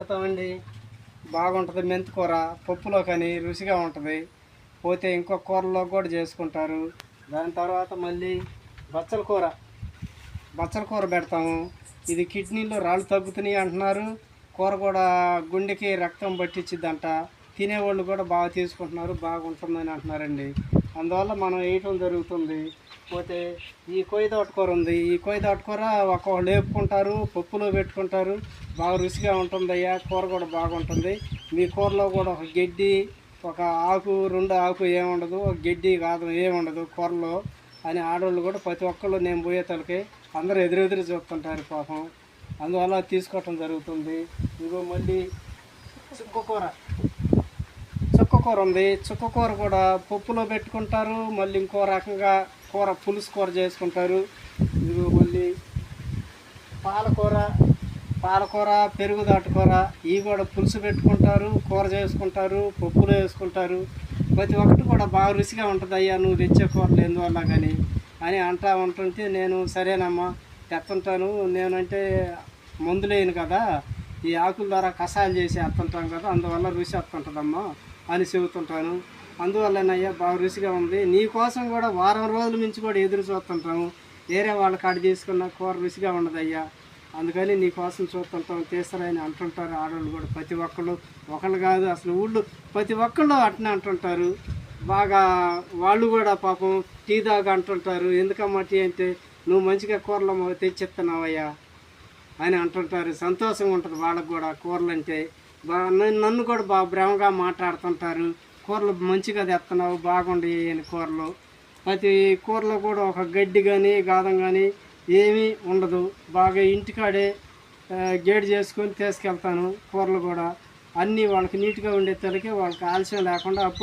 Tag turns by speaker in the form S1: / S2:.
S1: పెడతామండి బాగుంటుంది మెంతికూర పప్పులో కానీ రుచిగా ఉంటుంది. పోతే ఇంకో కూరలో కూడా చేసుకుంటారు. దాని తర్వాత మళ్ళీ బచ్చల కూర. బచ్చల కూర పెడతాము. ఇది కిడ్నీలో రాళ్ళు తగ్గుతున్నాయి అంటున్నారు. కూర కూడా గుండెకి రక్తం పట్టించిద్దంట. తినేవాళ్ళు కూడా బాగా తీసుకుంటున్నారు బాగుంటుందని అంటున్నారండి. అందువల్ల మనం వేయటం జరుగుతుంది. పోతే ఈ కొయ్య తోటకూర ఉంది. ఈ కొయ్య తోటకూర ఒక్కొక్కళ్ళు వేపుకుంటారు పప్పులో పెట్టుకుంటారు. బాగా రుచిగా ఉంటుంది అయ్యా కూర కూడా బాగుంటుంది. మీ కూరలో కూడా ఒక గడ్డి ఒక ఆకు రెండు ఆకు ఏముండదు ఒక గడ్డి కాదు ఏముండదు కూరలో అని ఆడవాళ్ళు కూడా ప్రతి ఒక్కళ్ళు నేను పోయే తలకి అందరూ ఎదురెదురు చూస్తుంటారు పాపం. అందువల్ల తీసుకోవటం జరుగుతుంది. ఇదిగో మళ్ళీ చుక్క చుక్కకూర ఉంది. చుక్కకూర కూడా పప్పులో పెట్టుకుంటారు. మళ్ళీ ఇంకో రకంగా కూర పులుసు కూర చేసుకుంటారు. ఇదిగో మళ్ళీ పాలకూర పాలకూర పెరుగు దాటుకూర ఇవి కూడా పులుసు పెట్టుకుంటారు కూర చేసుకుంటారు పప్పులో వేసుకుంటారు. ప్రతి ఒక్కటి కూడా బాగా రుచిగా ఉంటుంది అయ్యా నువ్వు తెచ్చే కూరలు ఎందువల్ల కానీ అని అంటా ఉంటుంటే నేను సరేనమ్మా తెస్తుంటాను నేనంటే మందులేను కదా. ఈ ఆకుల ద్వారా కషాయాలు చేసి ఎత్తుంటాం కదా అందువల్ల రుచి వస్తుంటుందమ్మా అని చెబుతుంటాను. అందువల్లనయ్యా బాగా రుచిగా ఉంది. నీ కోసం కూడా వారం రోజుల నుంచి కూడా ఎదురు చూస్తుంటాము వేరే వాళ్ళ కాడ తీసుకున్న కూర రుచిగా ఉండదయ్యా. అందుకని నీ కోసం చూస్తుంటాం తీస్తారని అంటుంటారు ఆడవాళ్ళు కూడా. ప్రతి ఒక్కళ్ళు ఒకళ్ళు కాదు అసలు ఊళ్ళో ప్రతి ఒక్కళ్ళు అట్నే అంటుంటారు. బాగా వాళ్ళు కూడా పాపం టీ దాగా అంటుంటారు. ఎందుకమ్మా టీ అంటే నువ్వు మంచిగా కూరలు తెచ్చిస్తున్నావయ్యా. అని అంటుంటారు సంతోషంగా ఉంటుంది వాళ్ళకు కూడా కూరలు అంటే బాగా నన్ను నన్ను కూడా బాగా ప్రేమగా మాట్లాడుతుంటారు. కూరలు మంచిగా తెస్తున్నావు బాగుండే అని కూరలు. ప్రతి కూరలో కూడా ఒక గడ్డి కానీ గాదం కానీ ఏమీ ఉండదు. బాగా ఇంటికాడే గేడు గేడ్ చేసుకొని తీసుకెళ్తాను కూరలు కూడా. అన్నీ వాళ్ళకి నీట్గా ఉండే తలకి వాళ్ళకి ఆలస్యం లేకుండా అప్పుడు